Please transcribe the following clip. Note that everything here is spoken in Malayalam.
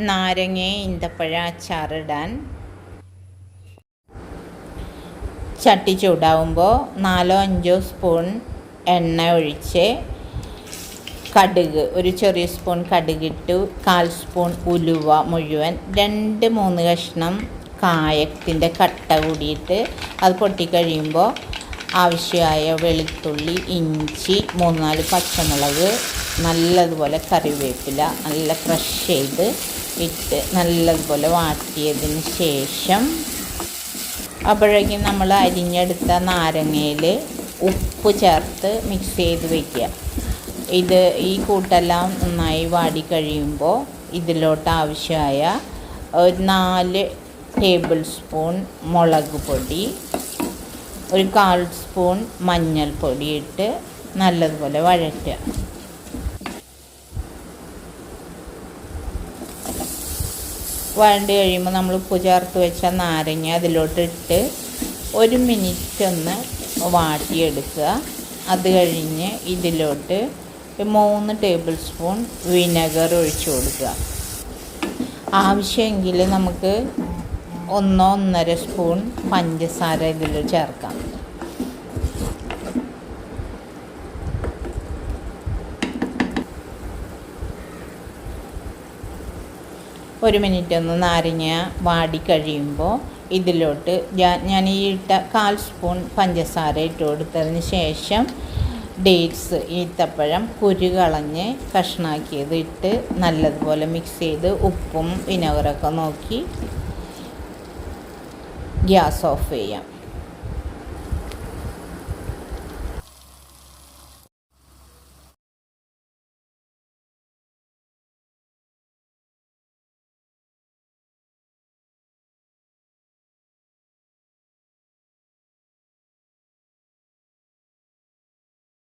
നാരങ്ങ ഈന്തപ്പഴ അച്ചാറിടാൻ ചട്ടി ചൂടാവുമ്പോൾ നാലോ അഞ്ചോ സ്പൂൺ എണ്ണ ഒഴിച്ച് കടുക് ഒരു ചെറിയ സ്പൂൺ കടുകിട്ടു കാൽ സ്പൂൺ ഉലുവ മുഴുവൻ രണ്ട് മൂന്ന് കഷ്ണം കായത്തിന്റെ കട്ട കൂടിയിട്ട് അത് പൊട്ടിക്കഴിയുമ്പോൾ ആവശ്യമായ വെളുത്തുള്ളി ഇഞ്ചി മൂന്നാൽ പച്ചമുളക് നല്ലതുപോലെ കറിവേപ്പില നല്ല ക്രഷ് ചെയ്ത് ഇട്ട് നല്ലതുപോലെ വാട്ടിയതിന് ശേഷം അപ്പോഴേക്കും നമ്മൾ അരിഞ്ഞെടുത്ത നാരങ്ങയിൽ ഉപ്പ് ചേർത്ത് മിക്സ് ചെയ്ത് വയ്ക്കുക ഇത് ഈ കൂട്ടെല്ലാം നന്നായി വാടി കഴിയുമ്പോൾ ഇതിലോട്ട് ആവശ്യമായ ഒരു നാല് ടേബിൾ സ്പൂൺ മുളക് പൊടി ഒരു കാൽ സ്പൂൺ മഞ്ഞൾപ്പൊടി ഇട്ട് നല്ലതുപോലെ വഴറ്റുക. വഴണ്ട് കഴിയുമ്പോൾ നമ്മൾ ഉപ്പ് ചേർത്ത് വെച്ച നാരങ്ങ അതിലോട്ടിട്ട് ഒരു മിനിറ്റ് ഒന്ന് വാട്ടിയെടുക്കുക. അത് കഴിഞ്ഞ് ഇതിലോട്ട് മൂന്ന് ടേബിൾ സ്പൂൺ വിനെഗർ ഒഴിച്ചു കൊടുക്കുക. ആവശ്യമെങ്കിൽ നമുക്ക് ഒന്നോ ഒന്നര സ്പൂൺ പഞ്ചസാര ഇതിൽ ചേർക്കാം. ഒരു മിനിറ്റ് ഒന്ന് നാരങ്ങ വാടി കഴിയുമ്പോൾ ഇതിലോട്ട് ഞാൻ ഈ ഇട്ട കാൽ സ്പൂൺ പഞ്ചസാര ഇട്ട് കൊടുത്തതിന് ശേഷം ഡേറ്റ്സ് ഈത്തപ്പഴം കുരു കളഞ്ഞ് കഷ്ണാക്കിയത് ഇട്ട് നല്ലതുപോലെ മിക്സ് ചെയ്ത് ഉപ്പും വിനഗറൊക്കെ നോക്കി ഗ്യാസ് ഓഫ് ചെയ്യാം.